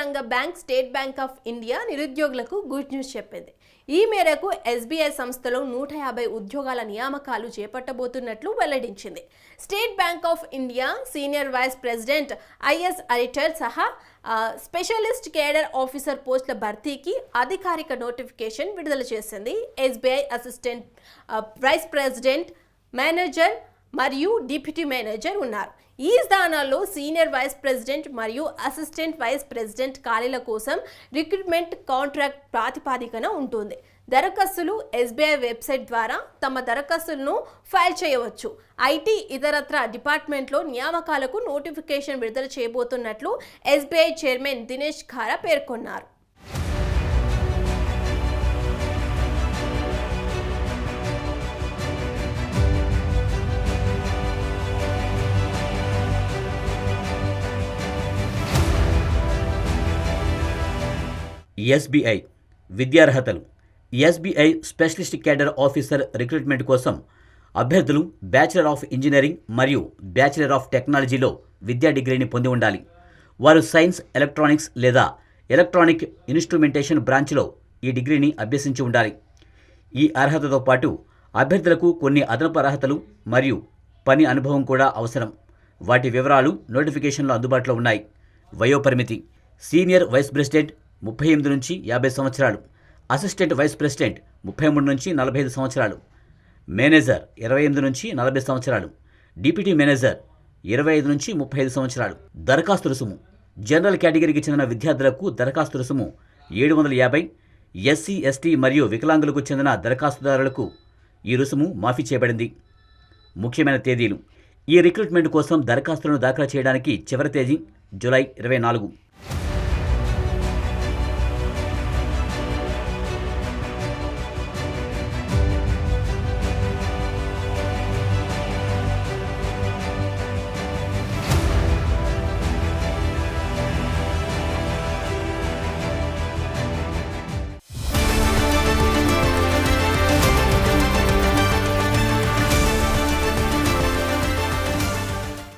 రంగ bank state bank of India నిరుద్యోగులకు good news చెప్పింది. ఈ మేరకు ఎస్బీఐ సంస్థలో నూట యాభై ఉద్యోగాల నియామకాలు చేపట్టబోతున్నట్లు వెల్లడించింది. State bank of India senior vice president is అరిటర్ సహా స్పెషలిస్ట్ కేడర్ ఆఫీసర్ పోస్టుల భర్తీకి అధికారిక నోటిఫికేషన్ విడుదల చేసింది. SBI assistant vice president manager మరియు డిప్యూటీ మేనేజర్ ఉన్నారు. ఈ స్థానాల్లో సీనియర్ వైస్ ప్రెసిడెంట్ మరియు అసిస్టెంట్ వైస్ ప్రెసిడెంట్ ఖాళీల కోసం రిక్రూట్మెంట్ కాంట్రాక్ట్ ప్రాతిపాదికన ఉంటుంది. దరఖాస్తులు ఎస్బీఐ వెబ్సైట్ ద్వారా తమ దరఖాస్తులను ఫైల్ చేయవచ్చు. ఐటీ ఇతరత్ర డిపార్ట్మెంట్లో నియామకాలకు నోటిఫికేషన్ విడుదల చేయబోతున్నట్లు ఎస్బీఐ చైర్మన్ దినేష్ ఖారా పేర్కొన్నారు. SBI విద్యార్హతలు. SBI specialist cadre officer recruitment కోసం అభ్యర్థులు బ్యాచిలర్ ఆఫ్ ఇంజనీరింగ్ మరియు బ్యాచిలర్ ఆఫ్ టెక్నాలజీలో విద్యా డిగ్రీని పొంది ఉండాలి. వారు సైన్స్ ఎలక్ట్రానిక్స్ లేదా ఎలక్ట్రానిక్ ఇన్స్ట్రుమెంటేషన్ బ్రాంచ్లో ఈ డిగ్రీని అభ్యసించి ఉండాలి. ఈ అర్హతతో పాటు అభ్యర్థులకు కొన్ని అదనపు అర్హతలు మరియు పని అనుభవం కూడా అవసరం. వాటి వివరాలు నోటిఫికేషన్లో అందుబాటులో ఉన్నాయి. వయోపరిమితి సీనియర్ వైస్ ప్రెసిడెంట్ ముప్పై ఎనిమిది నుంచి యాభై సంవత్సరాలు. అసిస్టెంట్ వైస్ ప్రెసిడెంట్ ముప్పై మూడు నుంచి నలభై ఐదు సంవత్సరాలు. మేనేజర్ ఇరవై ఎనిమిది నుంచి నలభై సంవత్సరాలు. డిప్యూటీ మేనేజర్ ఇరవై ఐదు నుంచి ముప్పై ఐదు సంవత్సరాలు. దరఖాస్తు రుసుము జనరల్ కేటగిరీకి చెందిన విద్యార్థులకు దరఖాస్తు రుసుము ఏడు వందల యాభై. ఎస్సీ ఎస్టీ మరియు వికలాంగులకు చెందిన దరఖాస్తుదారులకు ఈ రుసుము మాఫీ చేయబడింది. ముఖ్యమైన తేదీలు. ఈ రిక్రూట్మెంట్ కోసం దరఖాస్తులను దాఖలు చేయడానికి చివరి తేదీ జూలై ఇరవై నాలుగు.